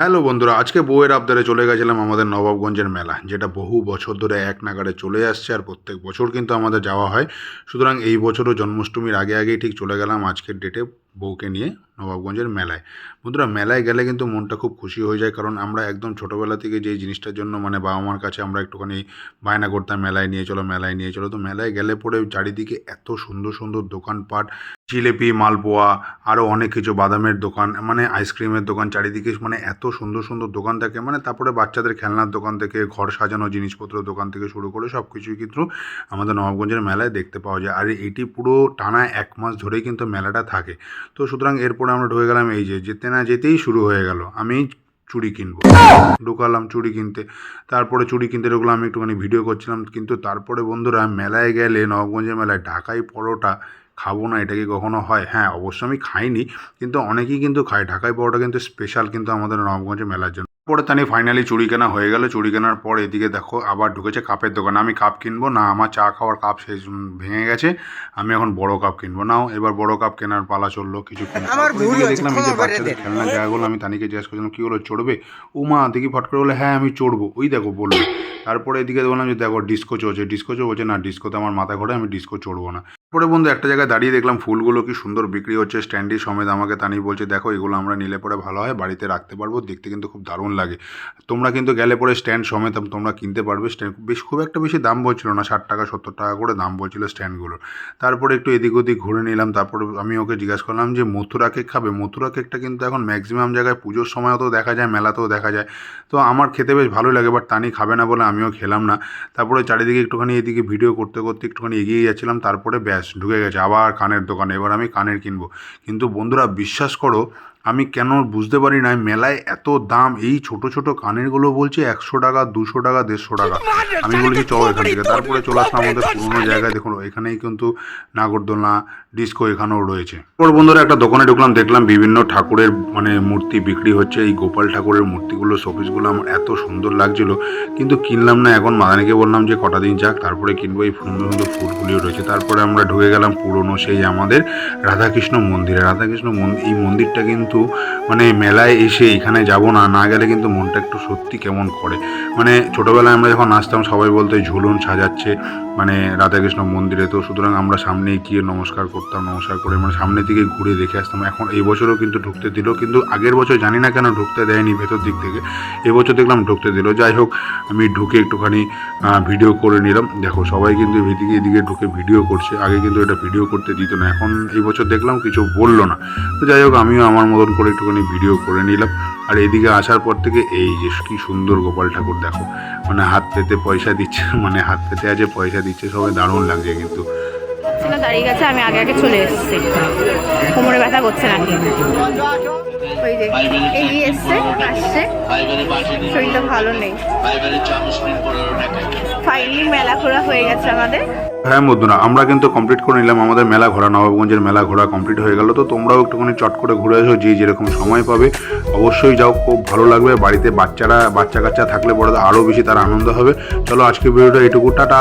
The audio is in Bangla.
হ্যালো বন্ধুরা, আজকে বউয়ের আবদারে চলে গেছিলাম আমাদের নবাবগঞ্জের মেলা, যেটা বহু বছর ধরে এক নাগারে চলে আসছে আর প্রত্যেক বছর কিন্তু আমাদের যাওয়া হয়। সুতরাং এই বছরও জন্মাষ্টমীর আগে আগেই ঠিক চলে গেলাম আজকের ডেটে বউকে নিয়ে নবাবগঞ্জের মেলায়। বন্ধুরা, মেলায় গেলে কিন্তু মনটা খুব খুশি হয়ে যায়, কারণ আমরা একদম ছোটোবেলা থেকে যেই জিনিসটার জন্য মানে বাবা মার কাছে আমরা একটুখানি বায়না করতাম, মেলায় নিয়ে চলো, মেলায় নিয়ে চলো। তো মেলায় গেলে পরে চারিদিকে এত সুন্দর সুন্দর দোকানপাট জিলেপি, মালপোয়া আরও অনেক কিছু, বাদামের দোকান মানে আইসক্রিমের দোকান, চারিদিকে মানে এত সুন্দর সুন্দর দোকান থাকে মানে তারপরে বাচ্চাদের খেলনার দোকান থেকে, ঘর সাজানো, জিনিসপত্র দোকান থেকে শুরু করে সব কিছুই কিন্তু আমাদের নবাবগঞ্জের মেলায় দেখতে পাওয়া যায়। আর এটি পুরো টানা এক মাস ধরেই কিন্তু মেলাটা থাকে। তো সুতরাং এরপরে আমরা ঢুকে গেলাম এই যে, যেতে না যেতেই শুরু হয়ে গেল। আমি চুড়ি কিনবো। ঢুকালাম চুড়ি কিনতে। তারপরে চুড়ি কিনতে ঢুকলাম, আমি একটুখানি ভিডিও করছিলাম। কিন্তু তারপরে বন্ধুরা, মেলায় গেলে, নবগঞ্জের মেলায় ঢাকাই পরোটা খাব না, এটা কি কখনো হয়? হ্যাঁ অবশ্য আমি খাইনি, কিন্তু অনেকেই কিন্তু খায়। ঢাকাই পরোটা কিন্তু স্পেশাল কিন্তু আমাদের নবগঞ্জের মেলার জন্য। পরে তানি ফাইনালি চুড়ি কেনা হয়ে গেল। চুড়ি কেনার পর এদিকে দেখো আবার ঢুকেছে কাপের দোকান। আমি কাপ কিনবো। না আমার চা খাওয়ার কাপ শেষ ভেঙে গেছে। আমি এখন বড় কাপ কিনবো। নাও এবার বড় কাপ কেনার পালা চলল। কিছু দেখলাম এই যে বাচ্চাদের। খেলনা জায়গাগুলো আমি তানিকে জিজ্ঞেস করছিলাম কী হলো চড়বে? ও মা দেখি ফট করে বলে হ্যাঁ আমি চড়বো। ওই দেখো বলল। তারপরে এদিকে বললাম যে দেখো ডিস্কো চলছে ডিস্কো চলছে না ডিস্কোতে আমার মাথা ঘরে আমি ডিস্কো চড়বো না। পরে বন্ধু, একটা জায়গায় দাঁড়িয়ে দেখলাম ফুলগুলো কি সুন্দর বিক্রি হচ্ছে। স্ট্যান্ডি সমেত আমাকে তানি বলছে, দেখো, এগুলো আমরা নিলে পরে ভালো হয়, বাড়িতে রাখতে পারব, দেখতে কিন্তু খুব দারুণ লাগে। তোমরা কিন্তু গেলে পরে স্ট্যান্ড সমেত তোমরা কিনতে পারবে। স্ট্যান্ড বেশ, খুব একটা বেশি দাম বলছিল না, ষাট টাকা, সত্তর টাকা করে দাম বলছিল স্ট্যান্ডগুলোর তারপরে একটু এদিক ওদিক ঘুরে নিলাম, তারপরে আমি ওকে জিজ্ঞাসা করলাম যে, মথুরা কেক খাবে? মথুরা কেকটা কিন্তু এখন ম্যাক্সিমাম জায়গায় পুজোর সময়ও তো দেখা যায়, মেলাতেও দেখা যায়। তো আমার খেতে বেশ ভালো লাগে, বাট তানি খাবে না বলে আমিও খেলাম না। তারপরে চারিদিকে একটুখানি এদিকে ভিডিও করতে করতে একটুখানি এগিয়ে যাচ্ছিলাম, তারপরে ব্যাস। ঢুকে গেছে আবার কানের দোকানে এবার আমি কানের কিনবো। কিন্তু বন্ধুরা বিশ্বাস করো আমি কেন বুঝতে পারি না মেলায় এত দাম এই ছোট ছোট কানেরগুলো বলছে একশো টাকা দুশো টাকা দেড়শো টাকা। আমি বলেছি চলো এখান থেকে। তারপরে চলে আসলাম আমাদের পুরোনো জায়গায়। দেখুন এখানেই কিন্তু নাগরদোলনা ডিস্কো এখানেও রয়েছে। ওর বন্ধুরা একটা দোকানে ঢুকলাম দেখলাম বিভিন্ন ঠাকুরের মানে মূর্তি বিক্রি হচ্ছে। এই গোপাল ঠাকুরের মূর্তিগুলো শোপিসগুলো আমার এত সুন্দর লাগছিল। কিন্তু কিনলাম না এখন মাদানিকে বললাম যে কটা দিন যাক তারপরে কিনবো। এই সুন্দর সুন্দর ফুলগুলিও রয়েছে। তারপরে আমরা ঢুকে গেলাম পুরনো সেই আমাদের রাধাকৃষ্ণ মন্দিরে। রাধাকৃষ্ণ মন্দির এই মন্দিরটা কিন্তু মানে মেলায় এসে এখানে যাব না না গেলে কিন্তু মনটা একটু সত্যি কেমন করে। মানে ছোটোবেলায় আমরা যখন আসতাম, সবাই বলতো ঝুলন সাজাচ্ছে মানে রাধাকৃষ্ণ মন্দিরে। তো সুতরাং আমরা সামনে গিয়ে নমস্কার করতাম, নমস্কার করে মানে সামনে দিকে ঘুরে দেখে আসতাম। এখন এই বছরও কিন্তু ঢুকতে দিল, কিন্তু আগের বছর জানি না কেন ঢুকতে দেয়নি ভেতর দিক থেকে। এবছর দেখলাম ঢুকতে দিল। যাই হোক, আমি ঢুকে একটুখানি ভিডিও করে নিলাম। দেখো, সবাই কিন্তু এদিকে এদিকে ঢুকে ভিডিও করছে। আগে কিন্তু এটা ভিডিও করতে দিত না। এখন এই বছর দেখলাম কিছু বলল না। তো যাই হোক, আমিও আমার মতন করে একটুখানি ভিডিও করে নিলাম। আর এদিকে আসার পর থেকে, এই যে কি সুন্দর গোপাল ঠাকুর, দেখো। মানে হাত পেতে পয়সা দিচ্ছে মানে হাত পেতে আছে, পয়সা দিচ্ছে, সবাই দারুণ লাগছে কিন্তু। ছিল দাঁড়িয়ে গেছে, আমি আগে আগে চলে এসেছি। কোমরে ব্যথা করছে নাকি? হয়ে আমরা কিন্তু কমপ্লিট করে নিলাম আমাদের মেলা মেলা ঘোরা কমপ্লিট হয়ে গেল। তো তোমরাও একটুখানি চট করে ঘুরে যে যেরকম সময় পাবে। অবশ্যই যাও, খুব ভালো লাগবে। বাড়িতে বাচ্চারা বাচ্চা কাচ্চা থাকলে বড় আরও বেশি তার আনন্দ হবে। চলো আজকে ভিডিওটা এটুকু, টাটা।